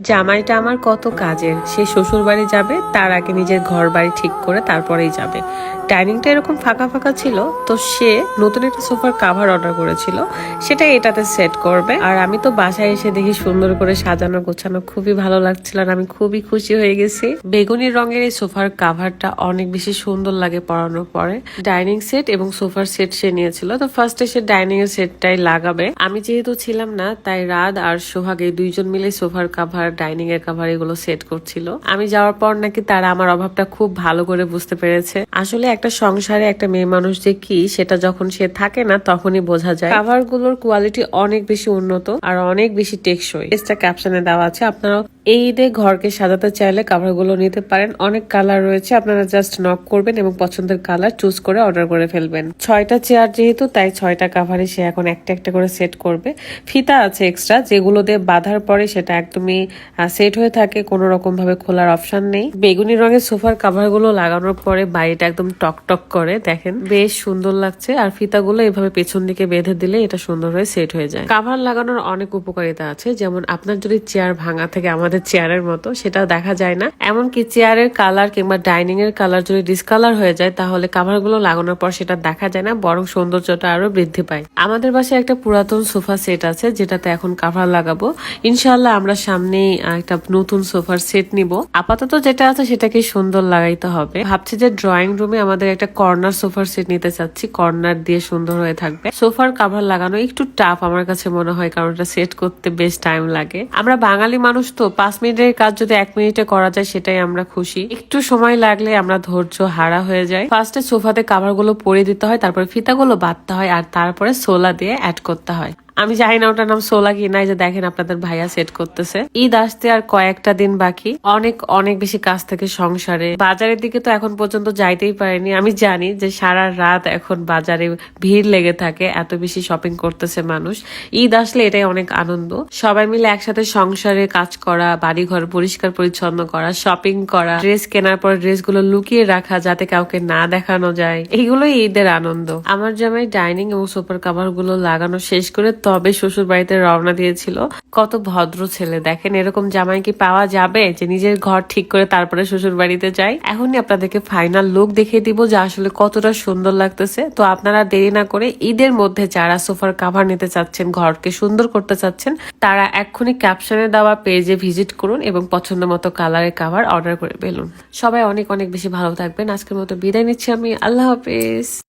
জামাইটা আমার কত কাজের। সে শ্বশুর বাড়ি যাবে, তার আগে নিজের ঘর বাড়ি ঠিক করে তারপরেই যাবে। ডাইনিংটা এরকম ফাঁকা ফাঁকা ছিল, তো সে নতুন একটা সোফার কাভার অর্ডার করেছিল। সেটা এটাতে সেট করবে। আর আমি তো বাসায় এসে দেখি সুন্দর করে সাজানো গোছানো খুবই ভালো লাগছিল আর আমি খুবই খুশি হয়ে গেছি। বেগুনি রঙের এই সোফার কাভারটা অনেক বেশি সুন্দর লাগে পরানোর পরে। ডাইনিং সেট এবং সোফার সেট সে নিয়েছিল, তো ফার্স্টে সে ডাইনিং এর সেটটাই লাগাবে। আমি যেহেতু ছিলাম না, তাই রাত আর সোহাগ দুইজন মিলে সোফার কাভার ডাইনিং এর কাভার এগুলো সেট করছিল। আমি যাওয়ার পর নাকি তারা আমার অভাবটা খুব ভালো করে বুঝতে পেরেছে। আসলে একটা সংসারে একটা মেয়ে মানুষ যে কি, সেটা যখন সে থাকে না, তখনই বোঝা যায়। কাভারগুলোর কোয়ালিটি অনেক বেশি উন্নত আর অনেক বেশি টেকসই। এটা ক্যাপশনে দেওয়া আছে আপনারা এই ঈদে ঘরকে সাজাতে চাইলে কাভারগুলো নিতে পারেন। অনেক কালার রয়েছে, আপনারা জাস্ট নক করবেন এবং পছন্দের কালার চুজ করে অর্ডার করে ফেলবেন। ছয়টা চেয়ার যেহেতু, তাই ছয়টা কাভারে সে এখন একটা একটা করে সেট করবে। ফিতা আছে এক্সট্রা যেগুলো দিয়ে বাঁধার পরে সেটা একদমই সেট হয়ে থাকে, কোনো রকম ভাবে খোলার অপশন নেই। বেগুনি রঙের সোফার কাভারগুলো লাগানোর পরে বাড়িটা একদম টক টক করে, দেখেন বেশ সুন্দর লাগছে। আর ফিতাগুলো এভাবে পেছন দিকে বেঁধে দিলে এটা সুন্দর হয়ে সেট হয়ে যায়। কাভার লাগানোর অনেক উপকারিতা আছে, যেমন আপনার যদি চেয়ার ভাঙা থাকে আমাদের চেয়ারের মতো সেটা দেখা যায় না। এমনকি চেয়ারের কালার কিংবা ডাইনিং এর কালার যদি ডিসকালার হয়ে যায়, তাহলে কাভারগুলো লাগানোর পর সেটা দেখা যায় না, বরং সৌন্দর্যটা আরও বৃদ্ধি পায়। আমাদের বাসায় একটা পুরাতন সোফা সেট আছে, যেটাতে এখন কাভার লাগাবো। ইনশাল্লাহ আমরা সামনেই একটা নতুন সোফার সেট নিব। আপাতত যেটা আছে সেটাকে সুন্দর লাগাইতে হবে। ভাবছি যে ড্রয়িং রুমে আমাদের একটা কর্নার সোফার সেট নিতে চাচ্ছি। কর্নার দিয়ে সুন্দর হয়ে থাকবে। সোফার কাভার লাগানো একটু টাফ আমার কাছে মনে হয়, কারণ এটা সেট করতে বেশ টাইম লাগে। আমরা বাঙালি মানুষ তো পাঁচ মিনিটের কাজ যদি এক মিনিটে করা যায়, সেটাই আমরা খুশি। একটু সময় লাগলে আমরা ধৈর্য হারা হয়ে যাই। ফার্স্টে সোফাতে কাভারগুলো পরে দিতে হয়, তারপরে ফিতাগুলো বাঁধতে হয়, আর তারপরে সোলা দিয়ে অ্যাড করতে হয়। আমি জানি না ওটার নাম সোলা কি নাই, যে দেখেন আপনাদের ভাইয়া সেট করতেছে। ঈদ আসতে আর কয়েকটা দিন বাকি। অনেক অনেক বেশি কাজ থেকে সংসারে। বাজারের দিকে তো এখন পর্যন্ত যাইতেই পারিনি। আমি জানি যে সারা রাত এখন বাজারে ভিড় লেগে থাকে, এত বেশি শপিং করতেছে মানুষ। ঈদ আসলে এটাই অনেক আনন্দ। সবাই মিলে একসাথে সংসারে কাজ করা বাড়ি ঘর পরিষ্কার পরিচ্ছন্ন করা শপিং করা ড্রেস কেনার পর ড্রেসগুলো লুকিয়ে রাখা যাতে কাউকে না দেখানো যায়। এগুলোই ঈদের আনন্দ। আমার জামাই ডাইনিং এবং সোফার কাভারগুলো লাগানো শেষ করে তবে শ্বশুর বাড়িতে রওনা দিয়েছিল। কত ভদ্র ছেলে, দেখেন এরকম জামাই কি পাওয়া যাবে যে নিজের ঘর ঠিক করে তারপরে শ্বশুর বাড়িতে যায়? এখনই আপনাদেরকে ফাইনাল লুক দেখিয়ে দিব যে আসলে কতটা সুন্দর লাগতেছে। তো আপনারা দেরি না করে ঈদের মধ্যে যারা সোফার কাভার নিতে চাচ্ছেন, ঘরকে সুন্দর করতে চাচ্ছেন, তারা এক্ষুনি ক্যাপশনে দেওয়া পেজে ভিজিট করুন এবং পছন্দ মতো কালারের কাভার অর্ডার করে ফেলুন সবাই অনেক অনেক বেশি ভালো থাকবেন। আজকের মতো বিদায় নিচ্ছি আমি। আল্লাহ হাফেজ।